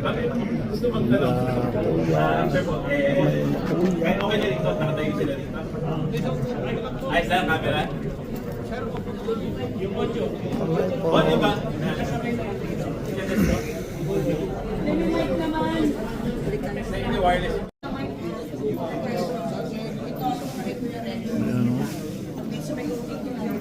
Kami gusto magtanong. Ah, eh, okay na dito, nakatayo sila dito. Ayos lang camera. Yung ocho. O, di ba? Nag-mic naman. Sa inyo wireless. Ayan oh. o.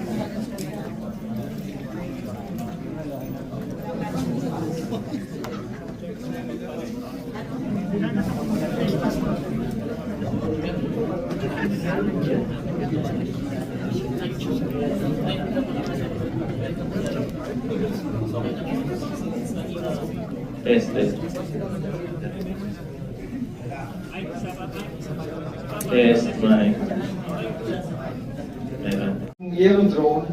Test, test. Mic. Yellow drone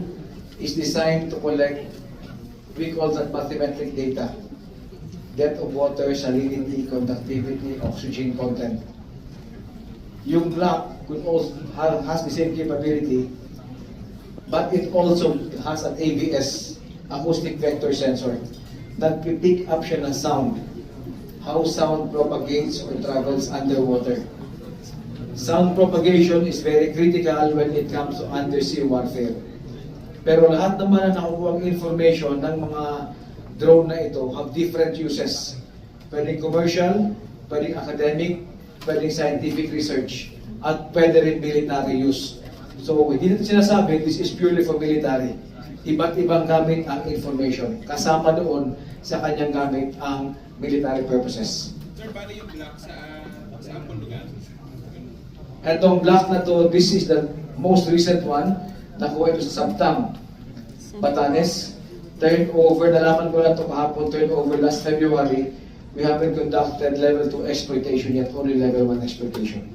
is designed to collect, we call that bathymetric data. Depth of water, salinity, conductivity, oxygen content. Yung black could also, ha- has the same capability, but it also has an AVS, acoustic vector sensor, that will pick up siya ng sound. How sound propagates or travels underwater. Sound propagation is very critical when it comes to undersea warfare. Pero lahat naman na nakukuha information ng mga drone na ito have different uses. Pwedeng commercial, pwedeng academic, pwedeng scientific research, at pwede rin military use. So, hindi natin sinasabi, this is purely for military. Iba't ibang gamit ang information. Kasama doon sa kanyang gamit ang military purposes. Sir, paano yung black sa pong lugar? Etong black na to, this is the most recent one. Nakuha ito sa Sabtang, Batanes. Turnover, nalaman ko na ito kahapon, turnover last February. We haven't conducted level 2 exploitation yet, only level 1 exploitation.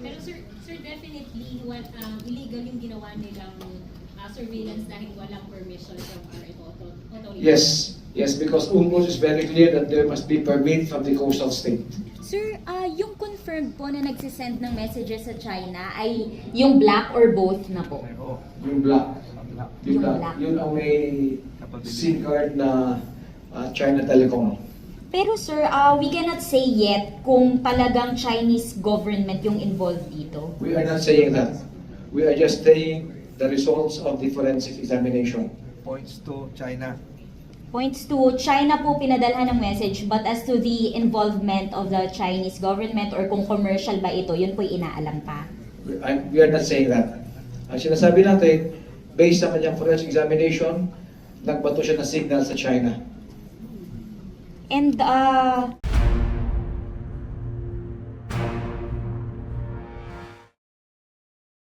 Pero sir, sir definitely what um, illegal yung ginawa nilang uh, surveillance dahil walang permission from our auto- authorities. Yes, yes, because UNCLOS is very clear that there must be permit from the coastal state. Sir, ah yung confirmed po na nagsisend ng messages sa China ay yung black or both na po? Yung black. Yung Yung black. black. Yun ang may SIM card na ah, China Telecom. Pero sir, ah we cannot say yet kung talagang Chinese government yung involved dito. We are not saying that. We are just saying the results of the forensic examination. points to China. Points to China po pinadalhan ng message but as to the involvement of the Chinese government or kung commercial ba ito, yun po inaalam pa. We, I- we are not saying that. Ang sinasabi natin, based sa kanyang forensic examination, nagbato siya ng signal sa China. And uh,